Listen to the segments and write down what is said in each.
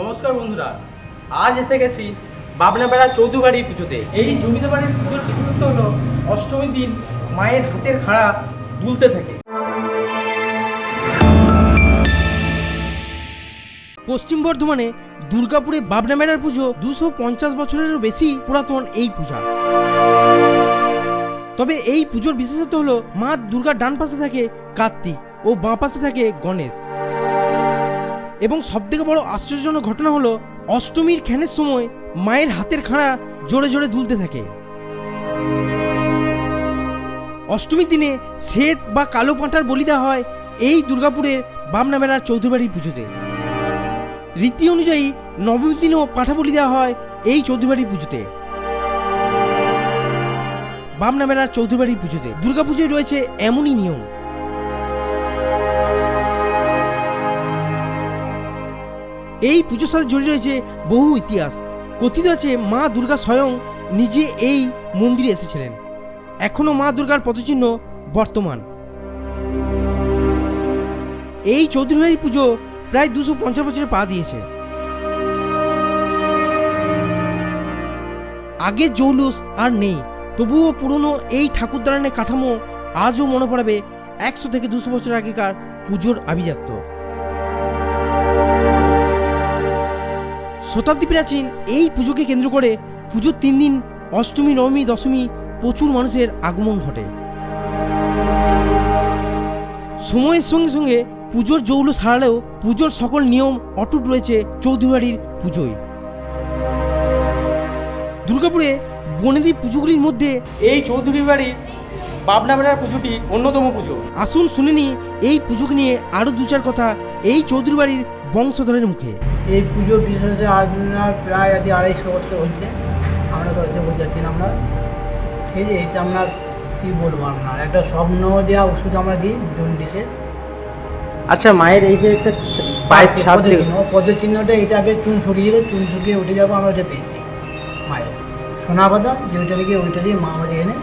নমস্কার বন্ধুরা, আজ এসে গেছি বাবনাবেড়া চৌধুবাড়ির পুজোতে। এই জমিতে বাড়ির পুজোর বিশেষত্ব হলো অষ্টমীর দিন মায়ের হাতের খাড়া দুলতে থাকে। পশ্চিম বর্ধমানে দুর্গাপুরে বাবনা মেলার পুজো দুশো পঞ্চাশ বছরেরও বেশি পুরাতন এই পূজা। তবে এই পুজোর বিশেষত্ব হলো, মা দুর্গার ডান পাশে থাকে কার্তিক ও বাঁ পাশে থাকে গণেশ। এবং সবথেকে বড় আশ্চর্যজনক ঘটনা হলো, অষ্টমীর খ্যানের সময় মায়ের হাতের খাঁড়া জোরে জোরে দুলতে থাকে। অষ্টমীর দিনে শ্বেত বা কালো পাঁঠার বলি দেওয়া হয় এই দুর্গাপুরের বামনা মেলার চৌধুরীবাড়ির পুজোতে। রীতি অনুযায়ী নবমীর দিনেও পাঁঠা বলি দেওয়া হয় এই চৌধুরীবাড়ির পুজোতে। বামনা মেলার চৌধুরীবাড়ির পুজোতে। দুর্গাপুজোয় রয়েছে এমনই নিয়ম। এই পুজোর সাথে জড়িয়ে রয়েছে বহু ইতিহাস। কথিত আছে মা দুর্গা স্বয়ং নিজে এই মন্দিরে এসেছিলেন। এখনও মা দুর্গার পদচিহ্ন বর্তমান। এই চৌধুরীবাড়ি পুজো প্রায় দুশো পঞ্চাশ বছরে পা দিয়েছে। আগের জৌলুস আর নেই, তবুও পুরনো এই ঠাকুর দালানের কাঠামো আজও মনে পড়াবে একশো থেকে দুশো বছর আগেকার পুজোর আভিজাত্য। শতাব্দী প্রাচীন এই পুজোকে কেন্দ্র করে পুজোর তিন দিন অষ্টমী নবমী দশমী প্রচুর মানুষের আগমন ঘটে। সময়ের সঙ্গে সঙ্গে পুজোর জৌল সারালেও পুজোর সকল নিয়ম অটুট রয়েছে চৌধুরীবাড়ির পুজোয়। দুর্গাপুরে বনেদি পুজোগুলির মধ্যে এই চৌধুরী বাড়ির বাবনাবেড়ার পুজোটি অন্যতম পুজো। আসুন শুনিনি এই পুজোকে নিয়ে আরও দু চার কথা এই চৌধুরী বাড়ির বংশধরের মুখে। এই পুজো বিশেষত আজ প্রায় আজ আড়াইশো বছর হচ্ছে আমরা করতে বোঝাচ্ছি না আমরা। ঠিক যে এটা আপনার কী বলব আপনার একটা স্বপ্ন দেওয়া ওষুধ আমরা দিই জন্ডিসে আচ্ছা মায়ের এই যে একটা পায়ের ছাপ দেখে পদচিহ্ন পদচিহ্নটা এটা আগে চুন ছড়িয়ে এলে চুন ছড়িয়ে উঠে যাব আমরা ওটা পেয়েছি মায়ের। সোনা যে ওইটা থেকে ওইটা দিয়ে মা আমাদের এনে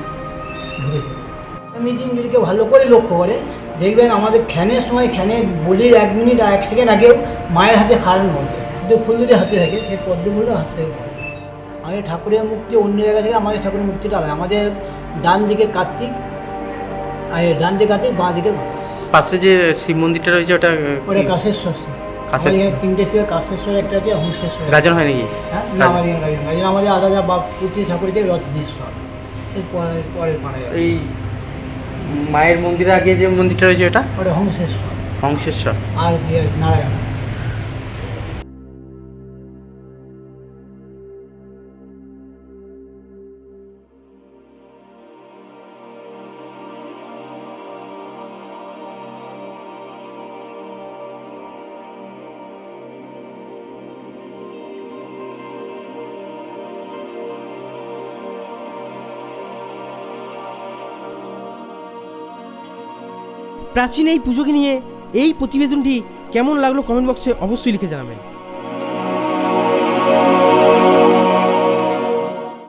মিটিং যদি কেউ ভালো করে লক্ষ্য করে দেখবেন আমাদের খ্যানের সময় খ্যানে বলির এক মিনিট আর এক সেকেন্ড আগেও মায়ের হাতে খাড়ানো হবে কিন্তু ফুল যদি হাতে থাকে সেই পদ্ম ফুলটা হাত থেকে আমাদের ঠাকুরের মূর্তি অন্য জায়গা থেকে আমাদের ঠাকুরের মূর্তিটা আলাদা। আমাদের ডান দিকে কার্তিক আর ডান দিকে কার্তিক বাঁ দিকে পাশে যে শিব মন্দিরটা রয়েছে ওটা ওটা কাশেশ্বর তিনটে কাশেশ্বর একটা আছে। গাজন হয় নাকি? হ্যাঁ আমাদের গাজন আমাদের আলাদা বা পুত্রী ঠাকুর আছে রত্নেশ্বর এর পরে পরের পাড়ায় এই মায়ের মন্দিরের আগে যে মন্দিরটা রয়েছে ওটা ওটা হংসেশ্বর। হংসেশ্বর। আর ইয়ে নারায়ণ। প্রাচীন এই পুজোকে নিয়ে এই প্রতিবেদনটি কেমন লাগল কমেন্ট বক্সে অবশ্যই লিখে জানাবেন।